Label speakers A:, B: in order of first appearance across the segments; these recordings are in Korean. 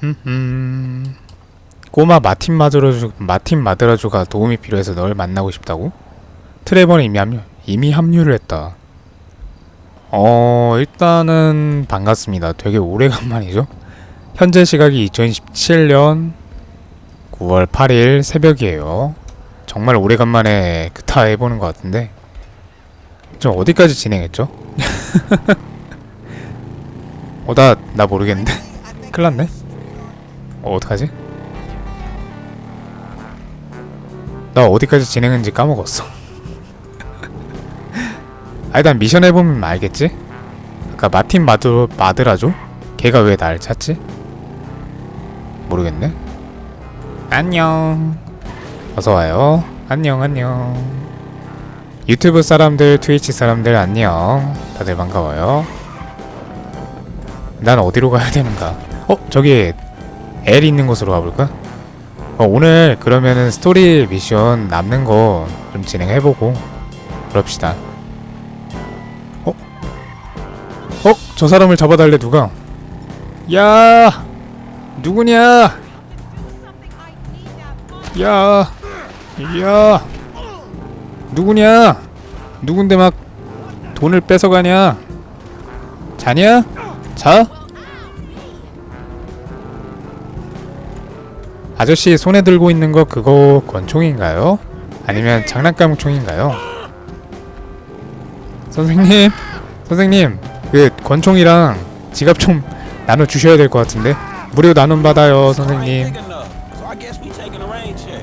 A: 흠흠. 꼬마 마틴 마드라주 마틴 마드라주가 도움이 필요해서 널 만나고 싶다고? 트레버는 이미 합류 이미 합류를 했다. 어 일단은 반갑습니다. 되게 오래간만이죠. 현재 시각이 2017년 9월 8일 새벽이에요. 정말 오래간만에 그타 해보는 것 같은데 좀 어디까지 진행했죠? 어, 나, 나 모르겠는데? 큰일 났네? 어, 어떡하지? 나 어디까지 진행했는지 까먹었어. 아, 일단 미션 해보면 알겠지? 아까 마틴 마드, 마드라죠? 걔가 왜 날 찾지? 모르겠네. 안녕. 어서와요. 안녕, 안녕. 유튜브 사람들, 트위치 사람들 안녕. 다들 반가워요. 난 어디로 가야 되는가? 어, 저기 L 있는 곳으로 가볼까? 어, 오늘 그러면은 스토리 미션 남는 거 좀 진행해보고 그럽시다. 어? 어? 저 사람을 잡아달래 누가? 야! 누구냐? 야! 야! 누구냐? 누군데 막 돈을 뺏어가냐? 자냐? 자? 아저씨 손에 들고 있는 거 그거 권총인가요? 아니면 장난감 총인가요? 선생님, 선생님, 그 권총이랑 지갑 좀 나눠 주셔야 될 것 같은데 무료 나눔 받아요, 선생님.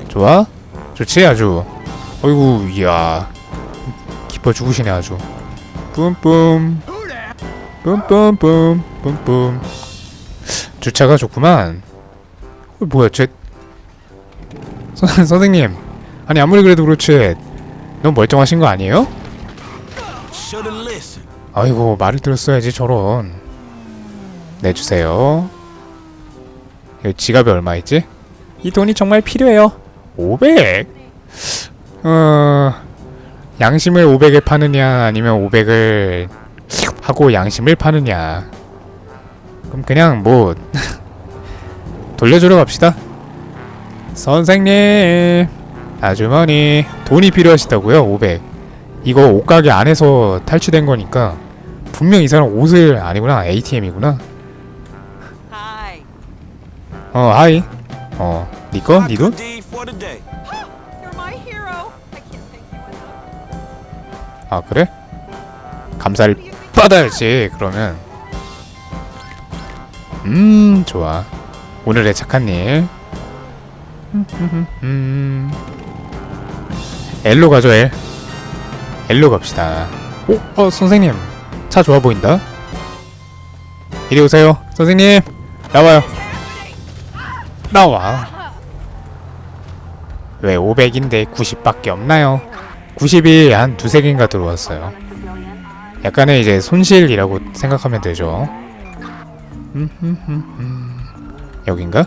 A: 좋아? 좋지 아주. 어이구, 이야, 기뻐 죽으시네 아주. 뿜뿜, 뿜뿜뿜, 뿜뿜. 주차가 좋구만. 어, 뭐야, 쟤 선, 선생님, 아니 아무리 그래도 그렇지 너무 멀쩡하신 거 아니에요? 아이고 말을 들었어야지 저런 내주세요 이 지갑이 얼마 있지? 이 돈이 정말 필요해요 500? 어... 양심을 500에 파느냐 아니면 500을 하고 양심을 파느냐 그럼 그냥 뭐 돌려주러 갑시다 선생님 아주머니 돈이 필요하시다고요 500 이거 옷가게 안에서 탈취된 거니까 분명 이 사람 옷을 아니구나 ATM이구나
B: Hi.
A: 어 하이 어 니꺼? 니돈?
B: enough.
A: 아 그래? 감사를 받아야지 그러면. 음 좋아. 오늘의 착한 일. 음. 엘로 가죠 엘. 엘로 갑시다. 오, 어 선생님. 차 좋아 보인다. 이리 오세요 선생님. 나와요. 나와. 왜 500인데 90밖에 없나요? 90이 한 두세 개인가 들어왔어요 약간의 이제 손실이라고 생각하면 되죠 음, 여긴가?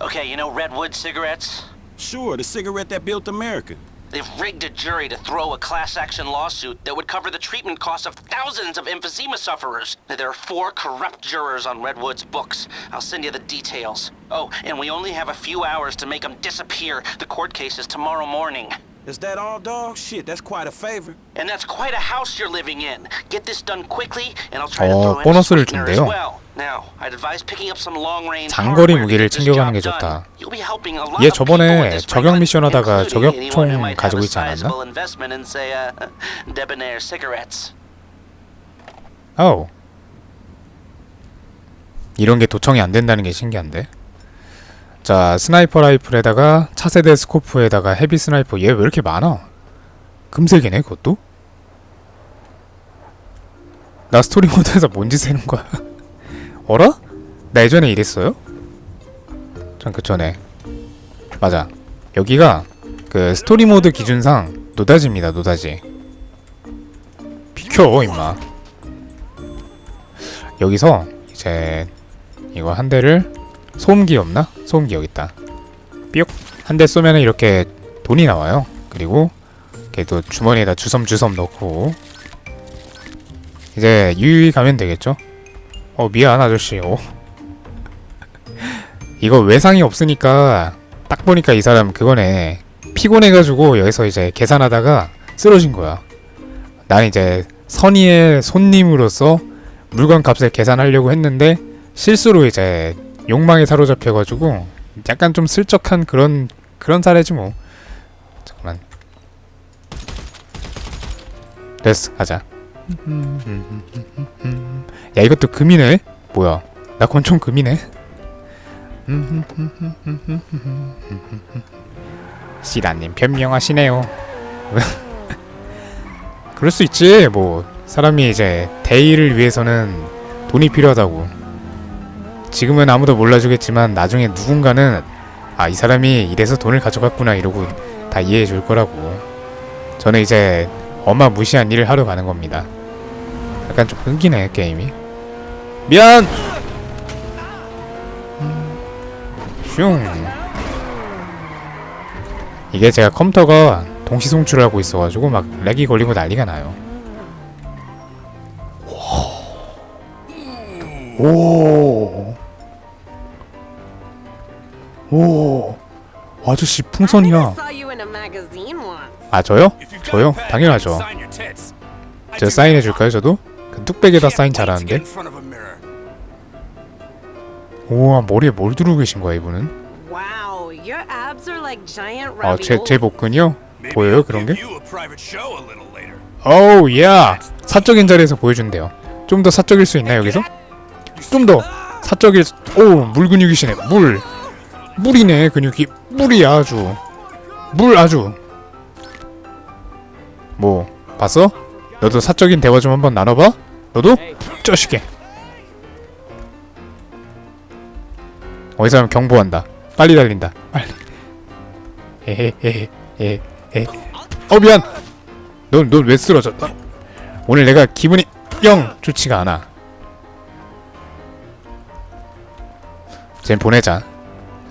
C: Okay, you know Redwood cigarettes?
D: Sure, the cigarette that built America.
C: They've rigged a jury to throw a class action lawsuit that would cover the treatment costs of thousands of emphysema sufferers. There are four corrupt jurors on Redwood's books. I'll send you the details. Oh, and we only have a few hours to make them disappear. The court case is tomorrow morning.
D: Is that all, dog? Shit, that's quite a favor.
C: And that's quite a house you're living in. Get this done quickly, and I'll try to
A: 어,
C: throw in a
A: 보너스를
C: sweetener as
A: 준대요.
C: well. Now, I'd advise picking up some long-range
A: 장거리 무기를 챙겨가는 게 좋다.
C: done. You'll be helping a lot
A: 얘
C: of people with
A: 저번에 저격 미션 하다가 저격총 가지고
C: a
A: 있지 않았나?
C: sizable investment in, say, uh, debonair cigarettes.
A: 아우 이런 게 도청이 안 된다는 게 신기한데 자 스나이퍼 라이플에다가 차세대 스코프에다가 헤비 스나이퍼 얘 왜 이렇게 많아? 금색이네 그것도? 나 스토리 모드에서 뭔지 세는 거야? 어라? 나 예전에 이랬어요? 전그 전에. 맞아. 여기가 그 스토리 모드 기준상 노다지입니다 노다지. 비켜 임마. 여기서 이제 이거 한 대를 소음기 없나? 소음기 여기 있다. 삐옥. 한대 쏘면은 이렇게 돈이 나와요. 그리고 걔도 주머니에다 주섬주섬 넣고. 이제 유유히 가면 되겠죠? 어 미안 아저씨. 어. 이거 외상이 없으니까 딱 보니까 이 사람 그거네. 피곤해가지고 여기서 이제 계산하다가 쓰러진 거야. 난 이제 선의의 손님으로서 물건 값을 계산하려고 했는데 실수로 이제 욕망에 사로잡혀가지고 약간 좀 슬쩍한 그런 그런 사례지 뭐. 잠깐만. 됐어 가자. 야 이것도 금이네? 뭐야? 나 권총 금이네. 시라님 변명하시네요. 그럴 수 있지 뭐. 사람이 이제 대의를 위해서는 돈이 필요하다고 지금은 아무도 몰라주겠지만 나중에 누군가는 아 이 사람이 이래서 돈을 가져갔구나 이러고 다 이해해 줄 거라고. 저는 이제 엄마 무시한 일을 하러 가는 겁니다. 약간 좀 끊기네 게임이. 미안! 슝. 이게 제가 컴퓨터가 동시 송출을 하고 있어가지고 막 렉이 걸리고 난리가 나요. 오. 오. 아저씨 풍선이야. 아 저요? 저요? 당연하죠. 제가 사인해 줄까요, 저도? 그 뚝배기에다 사인 잘하는데. 우와 머리에 뭘 두르고 계신 거야 이분은?
B: Wow, your abs are like giant
A: 아, 제, 복근이요? 보여요 그런 게? 어우 야 사적인 자리에서 보여준대요. 좀 더 사적일 수 있나 여기서? 좀 더 사적일 수- 오, 물 근육이시네. 물. 물이네 근육이 물이야 아주. 물 아주. 뭐 봤어? 너도 사적인 대화 좀 한번 나눠봐. 너도? 쩌시게. 어디서 하면 경보한다. 빨리 달린다. 빨리. 에헤헤헤 에헤. 어 미안. 넌넌 왜 쓰러졌다? 오늘 내가 기분이 영 좋지가 않아. 쟨 보내자.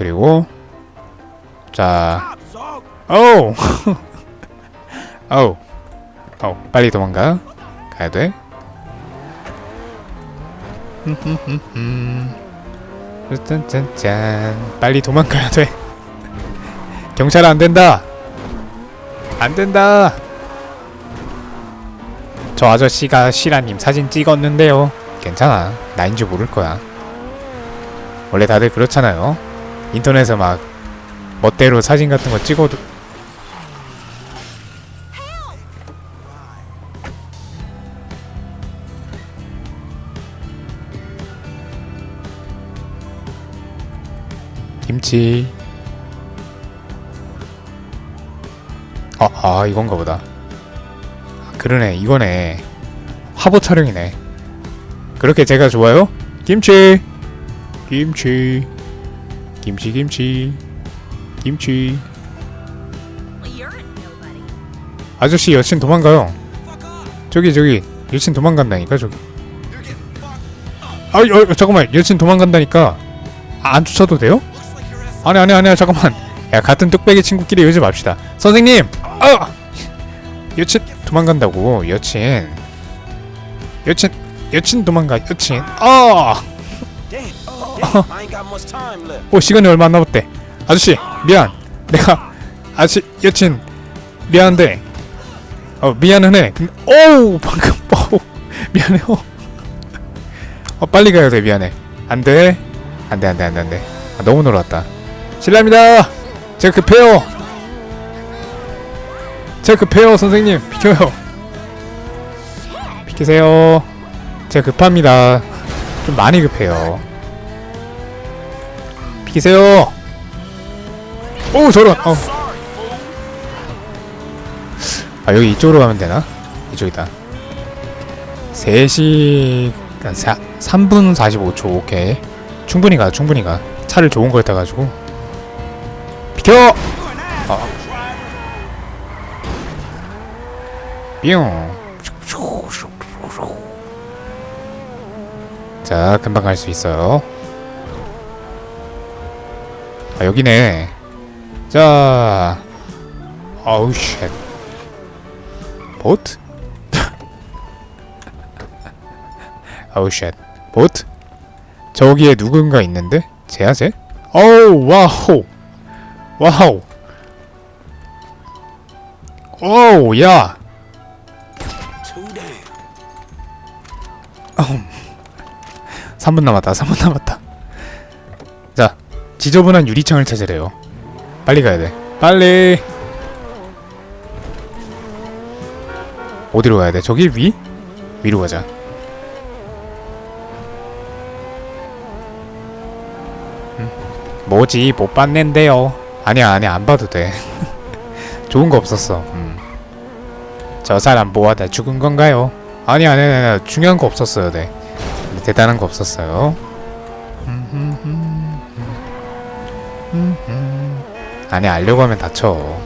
A: 그리고 자, 어우, 어우, 어우, 빨리 도망가. 가야 돼. 짠짠짠, 빨리 도망가야 돼. 경찰 안 된다. 안 된다. 저 아저씨가 시라님 사진 찍었는데요. 괜찮아. 나인 줄 모를 거야. 원래 다들 그렇잖아요. 인터넷에 막 멋대로 사진 같은 거 찍어도 김치. 아, 아 이건가 보다. 아, 그러네. 이거네. 화보 촬영이네. 그렇게 제가 좋아요? 김치! 김치 김치 김치. 김치. 아저씨 여친 도망가요. 저기 저기. 여친 도망간다니까 저기. 아 어, 잠깐만. 여친 도망간다니까. 아, 안 쫓아도 돼요? 아니 아니 아니야. 잠깐만. 야 같은 뚝배기 친구끼리 이러지 맙시다. 선생님! 아! 여친 도망간다고 여친. 여친 여친 도망가 여친. 아 오 시간이 얼마 안 남았대. 아저씨 미안. 내가 아저씨 여친 미안한데. 어 미안은 해 근데 오우 방금 어 미안해요 어 빨리 가야 돼 미안해. 안돼. 안돼 안돼 안돼 안돼. 아, 너무 놀았다. 실례합니다. 제가 급해요. 제가 급해요 선생님. 비켜요. 비키세요. 제가 급합니다. 좀 많이 급해요 비키세요. 오 저런. 어. 아 여기 이쪽으로 가면 되나? 이쪽이다. 3시 3분 45초. 오케이. 충분히 가 충분히 가. 차를 좋은 걸 타가지고. 비켜! 어. 뿅. 자 금방 갈 수 있어요 아 여기네 자 어우 쉣 보트? 아우 쉣 보트? 저기에 누군가 있는데? 쟤? 어우 와우 와우 오우 야
D: Too damn.
A: 3분 남았다 3분 남았다 자 지저분한 유리창을 찾으래요. 빨리 가야 돼. 빨리! 어디로 가야 돼? 저기 위? 위로 가자. 음, 뭐지? 못 봤는데요. 아니야 아니야. 안 봐도 돼. 좋은 거 없었어. 음. 저 사람 뭐하다 죽은 건가요? 아니 아니 아니 아니, 중요한 거 없었어요 네. 대단한 거 없었어요. 아니 알려고 하면 다쳐.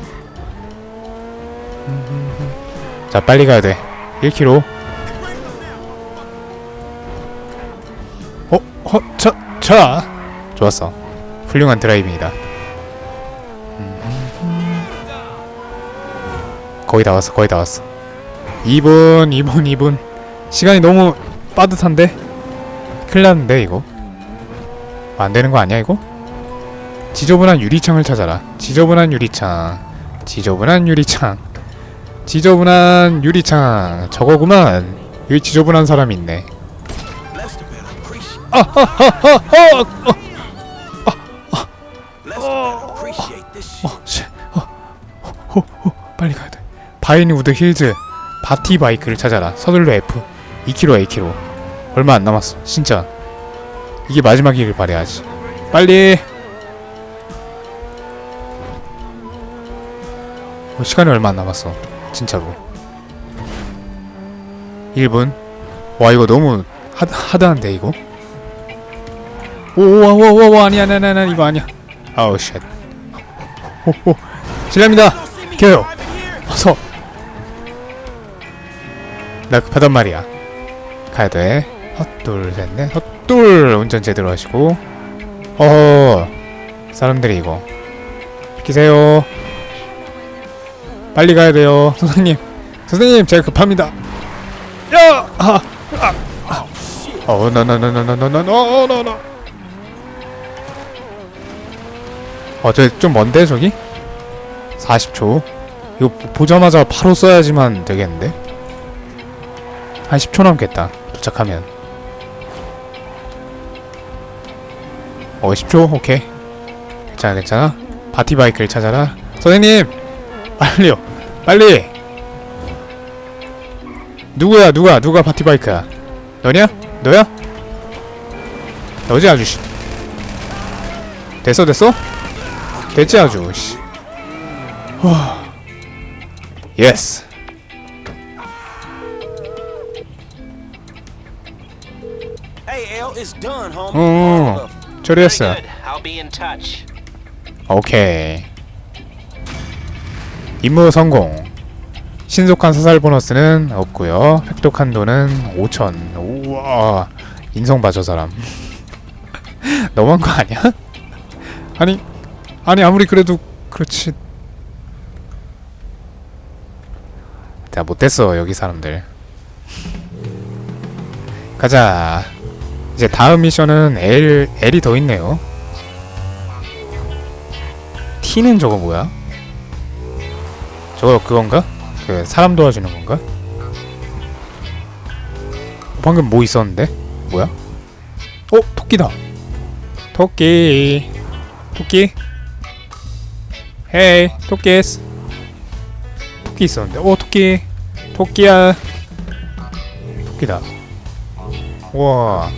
A: 자 빨리 가야 돼. 1km. 어, 어, 차, 차. 좋았어. 훌륭한 드라이빙이다. 거의 다 왔어, 거의 다 왔어. 2분, 2분, 2분. 시간이 너무 빠듯한데? 큰일 났는데 이거 안 되는 거 아니야 이거? 지저분한 유리창을 찾아라 지저분한 유리창 지저분한 유리창 지저분한 유리창 저거구만 여기 지저분한 사람이 있네. 어. 어, 씨, 어, 빨리 가야 돼 바이니우드 힐즈 바티 바이크를 찾아라 서둘러 F 2km 2km 얼마 안 남았어 진짜 이게 마지막이길 바래야지 빨리 시간이 얼마 안 남았어 진짜로. 1분 와 이거 너무 하드, 하드한데 이거? 오와와와와 아니야 아니야 아니야 이거 아니야. 아우 쉣. 오오 실례합니다. 비켜요. 어서. 나 급하단 말이야. 가야 돼. 헛둘 셋넷. 헛둘. 운전 제대로 하시고. 어허. 사람들이 이거. 비키세요 빨리 가야 돼요 선생님 선생님 제가 급합니다 야! 아! 아! 아! 어, 나나나나나나나 어, 어, 나, 어, 좀 먼데, 저기? 40초. 이거 보자마자 바로 써야지만 되겠는데? 한 10초 남겠다. 도착하면. 어, 10초? 오케이. 괜찮아, 괜찮아. 바티바이크를 찾아라. 선생님! 빨리요 빨리 누구야 누가 누가 바티바이크야 너냐? 너야? 너지 아주씨 됐어 됐어? 됐지 아주 씨. 와. 예스. 어 처리했어. 오케이 임무 성공. 신속한 사살 보너스는 없고요. 획득 한도는 5천. 우와. 인성 봐 저 사람. 너무한 거 아니야? 아니 아니 아무리 그래도 그렇지. 자 못됐어 여기 사람들. 가자. 이제 다음 미션은 L, L이 더 있네요. T는 저거 뭐야? 저거 그건가? 그 사람 도와주는 건가? 방금 뭐 있었는데? 뭐야? 어? 토끼다. 토끼. 토끼. 헤이 토끼스 토끼 있었는데. 어 토끼. 토끼야. 토끼다. 우와.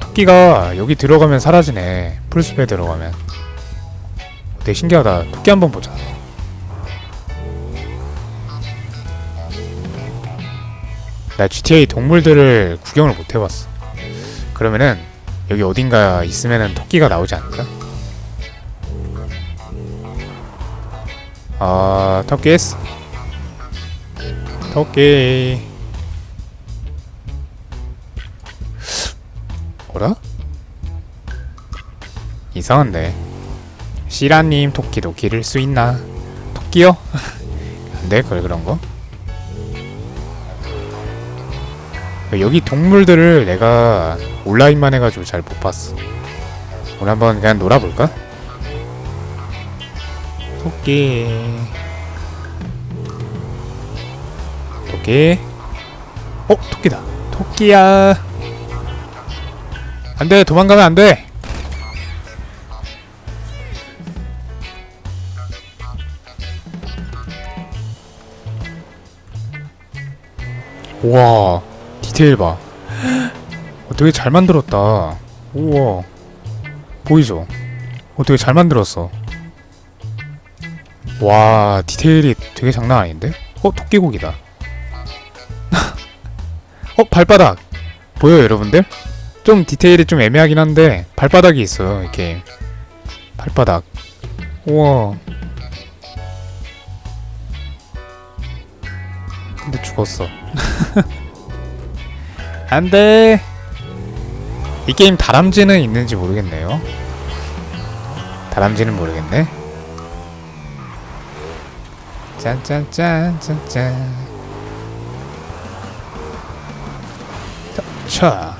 A: 토끼가 여기 들어가면 사라지네. 풀숲에 들어가면. 되게 신기하다. 토끼 한번 보자 나 GTA 동물들을 구경을 못 해봤어 그러면은 여기 어딘가 있으면은 토끼가 나오지 않을까? 아 토끼스 토끼 뭐라? 이상한데 시라님 토끼도 기를 수 있나? 토끼요? 안 돼 그래 그런 거? 여기 동물들을 내가 온라인만 해가지고 잘 못 봤어. 오늘 한번 그냥 놀아볼까? 토끼. 토끼. 어, 토끼다. 토끼야. 안 돼, 도망가면 안 돼. 우와, 디테일 봐. 어, 되게 잘 만들었다. 우와. 보이죠? 어, 되게 잘 만들었어. 와, 디테일이 되게 장난 아닌데? 어, 토끼고기다. 어, 발바닥! 보여요, 여러분들? 좀 디테일이 좀 애매하긴 한데, 발바닥이 있어요, 이 게임. 발바닥. 우와. 근데 죽었어. 안 돼! 이 게임 다람쥐는 있는지 모르겠네요. 다람쥐는 모르겠네. 짠짠짠 짠짠. 자.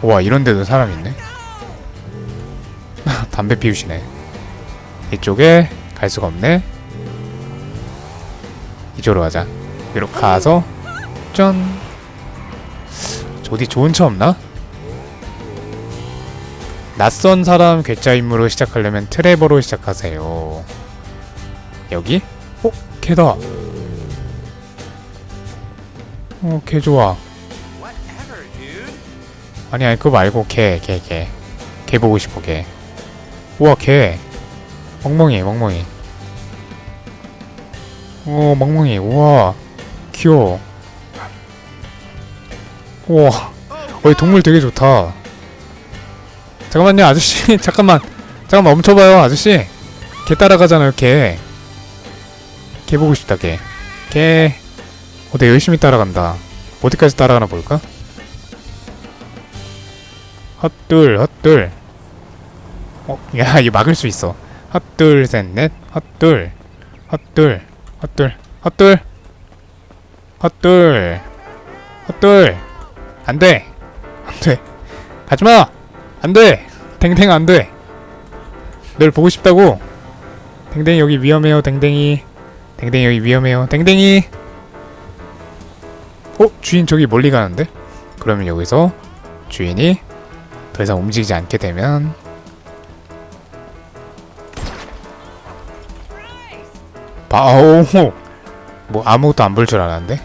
A: 와 이런 데도 사람 있네. 담배 피우시네. 이쪽에 갈 수가 없네. 이쪽으로 가자. 이렇게 가서 짠. 저 어디 좋은 차 없나? 낯선 사람 괴짜 임무로 시작하려면 트레버로 시작하세요. 여기? 어? 개다. 어, 개 좋아. 아니 아니 그거 말고 개, 개, 개. 개 보고 싶어 개. 우와 개. 멍멍이, 멍멍이. 오 멍멍이. 우와 귀여워. 우와. 어, 이 동물 되게 좋다. 잠깐만요, 아저씨. 잠깐만. 잠깐만, 멈춰봐요, 아저씨. 개 따라가잖아요, 개. 개 보고 싶다, 개. 개. 어, 되게 열심히 따라간다. 어디까지 따라가나 볼까? 헛둘, 헛둘. 어, 야, 이거 막을 수 있어. 헛둘, 셋, 넷. 헛둘. 헛둘. 헛둘. 헛둘. 헛둘. 헛둘. 안 돼. 안 돼. 가지 마. 안 돼. 댕댕 안 돼. 널 보고 싶다고. 댕댕이 여기 위험해요. 댕댕이. 댕댕이 여기 위험해요. 댕댕이. 어, 주인 저기 멀리 가는데? 그러면 여기서 주인이 더 이상 움직이지 않게 되면 바오 뭐 아무것도 안 볼 줄 알았는데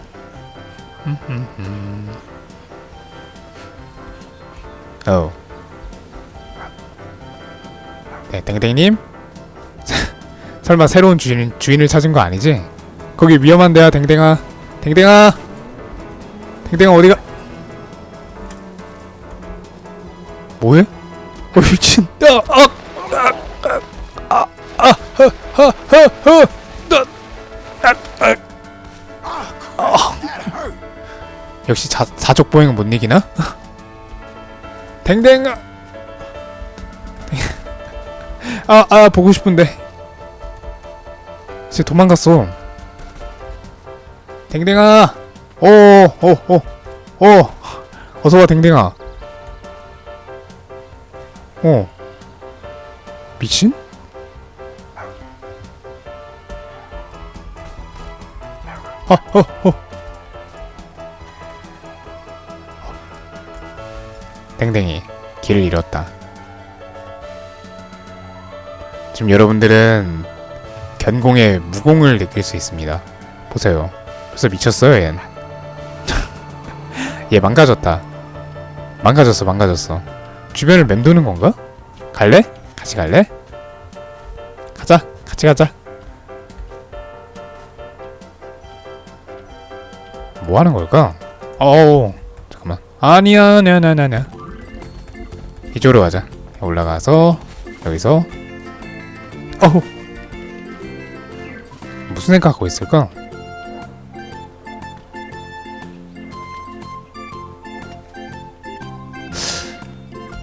A: 음, 음, 음. 어. 네, 댕댕님? 설마 새로운 주인, 주인을 찾은 거 아니지? 거기 위험한 데야, 댕댕아. 댕댕아! 댕댕아, 어디가? 뭐해? 어, 미친. 아, 아, 아, 아, 아, 허, 허, 나, 아, 역시 자, 사족 보행은 못 이기나? 댕댕 아. 아, 아, 보고 싶은데. 진짜 도망갔어. 댕댕아. 오, 오, 오, 오. 어서 와, 댕댕아. 어. 미친? 아, 어, 어. 땡땡이 길을 잃었다. 지금 여러분들은 견공의 무공을 느낄 수 있습니다. 보세요. 벌써 미쳤어요, 얜. 얘 망가졌다. 망가졌어, 망가졌어. 주변을 맴도는 건가? 갈래? 같이 갈래? 가자, 같이 가자. 뭐 하는 걸까? 어우, 잠깐만. 아니야, 아니야, 아니야, 아니야. 이쪽으로 가자. 올라가서 여기서 어후 무슨 생각하고 있을까?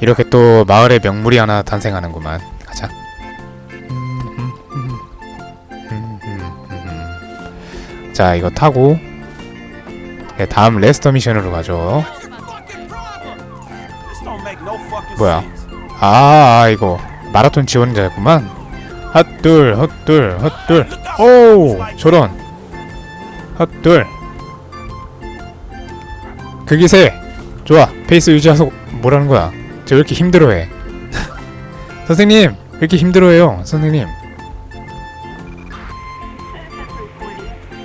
A: 이렇게 또 마을의 명물이 하나 탄생하는구만. 가자. 자 이거 타고 네, 다음 레스터 미션으로 가죠 뭐야? 아, 아 이거. 마라톤 지원자구만. 헛둘 헛둘 헛둘. 오 저런. 헛둘. 그 기세 좋아. 페이스 유지하소 뭐라는 거야? 저 왜 이렇게 힘들어해? 선생님 왜 이렇게 힘들어해요 선생님?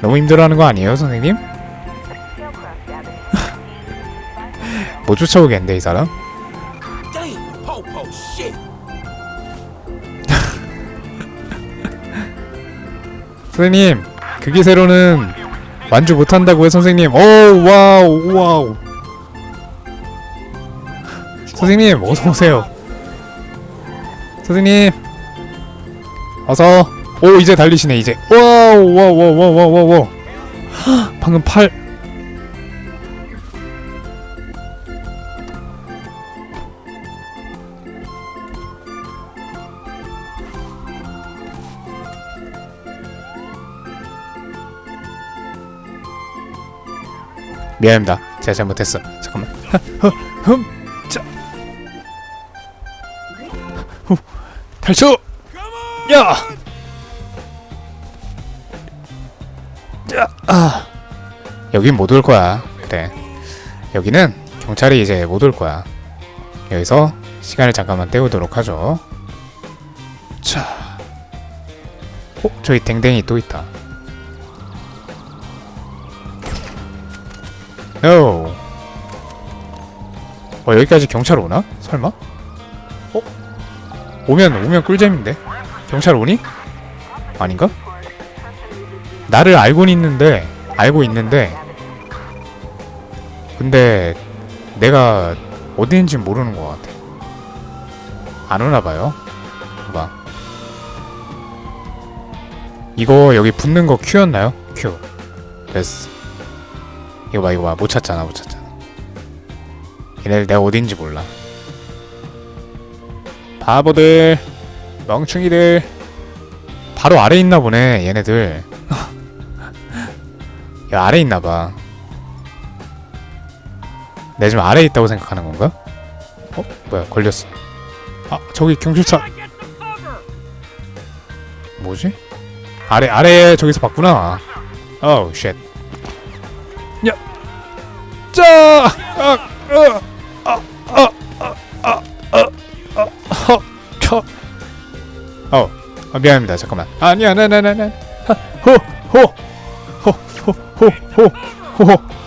A: 너무 힘들어하는 거 아니에요 선생님? 못 쫓아오겠는데 이 사람? 선생님 그 기세로는 완주 못한다고요 선생님. 오 와우 와우. 선생님 어서오세요. 선생님 어서. 오 이제 달리시네 이제. 와우 와우 와우 와우 와우. 방금 팔 미안합니다 제가 잘못했어 잠깐만 흠 자 후 탈출 야 야, 아. 여긴 못 올 거야. 그래. 여기는 경찰이 이제 못 올 거야. 여기서 시간을 잠깐만 때우도록 하죠. 자. 어, 저기 댕댕이 또 있다. 어, 여기까지 경찰 오나? 설마? 어? 오면, 오면 꿀잼인데? 경찰 오니? 아닌가? 나를 알고는 있는데 알고 있는데 근데 내가 어디인지 모르는 것 같아 안 오나 봐요 봐봐 이거 여기 붙는 거 Q였나요? Q 됐어 이거 봐 이거 봐 못 찾잖아 못 찾잖아 얘네들 내가 어딘지 몰라. 바보들 멍충이들 바로 아래 있나 보네 얘네들. 야 아래 있나 봐. 내가 지금 아래에 있다고 생각하는 건가? 어? 뭐야 걸렸어. 아 저기 경찰차. 뭐지? 아래 아래 저기서 봤구나. 어우 쉣 아, 미안합니다 잠깐만 아니야 나나나나 호! 호! 호호호호호호